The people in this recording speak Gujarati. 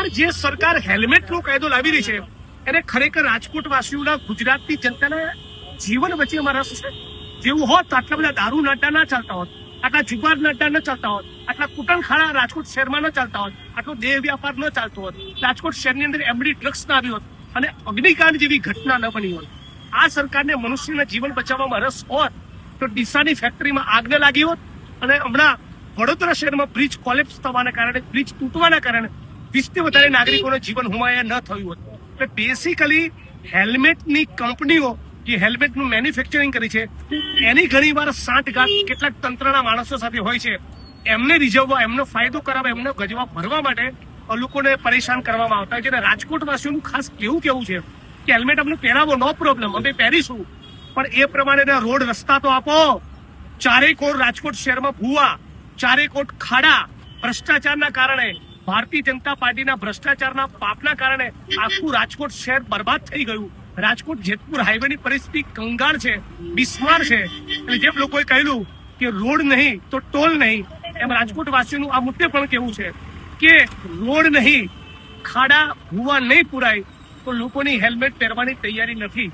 પણ જે સરકાર હેલ્મેટનો કાયદો લાવી રહી છે, એને ખરેખર રાજકોટ વાસીઓના ગુજરાતની જનતાના જીવન વચ્ચે અમારા છે. જેવું હોત, આટલા બધા દારૂ નાટા ના ચાલતા હોત, આટલા જુગાર નાટા ન ચાલતા હોત, આટલા કુટણખાણા રાજકોટ શહેરમાં ન ચાલતા હોત, આટલો દેહ વ્યાપાર ન ચાલતો હોત, રાજકોટ શહેરની અંદર એમડી ડ્રગ્સ ના આવી હોત અને અગ્નિકાંડ જેવી ઘટના ન બની હોત. આ સરકારને મનુષ્યના જીવન બચાવવામાં રસ હોત, તો ડીસાની ફેક્ટરીમાં આગ ન લાગી હોત અને હમણાં વડોદરા શહેરમાં બ્રિજ કોલેપ્સ થવાના કારણે, બ્રિજ તૂટવાના કારણે વીસથી વધારે નાગરિકોનું જીવન હુમાયા ન થયું હોત. એટલે બેસિકલી હેલ્મેટની કંપનીઓ જે હેલ્મેટનું મેન્યુફેક્ચરિંગ કરી છે, એની ઘણી વાર સાંઠગાંઠ કેટલાક તંત્રના માણસો સાથે હોય છે. એમને રીઝવવા, એમનો ફાયદો કરાવવા, એમનો ગજવા ભરવા માટે લોકોને પરેશાન કરવામાં આવતા હોય છે. અને રાજકોટ ખાસ કેવું કેવું છે કે હેલ્મેટ અમને પહેરાવો, નો પ્રોબ્લેમ અમે પહેરીશું. પણ એ પ્રમાણેના રોડ રસ્તા તો આપો. ચારેય કોર રાજકોટ શહેરમાં ભૂવા, ચારેય કોટ ખાડા. ભ્રષ્ટાચારના કારણે ભારતીય જનતા પાર્ટીના ભ્રષ્ટાચારના પાપના કારણે આખું રાજકોટ શહેર બરબાદ થઈ ગયું. રાજકોટ જેતપુર હાઈવેની પરિસ્થિતિ કંગાળ છે, બિસ્માર છે. એટલે જેમ લોકોએ કહેલું કે રોડ નહીં તો ટોલ નહીં, એમ રાજકોટ વાસીઓનું આ મુદ્દે પણ કેવું છે કે રોડ નહીં, ખાડા ભૂવા નહીં પુરાય, તો લોકોની હેલ્મેટ પહેરવાની તૈયારી નથી.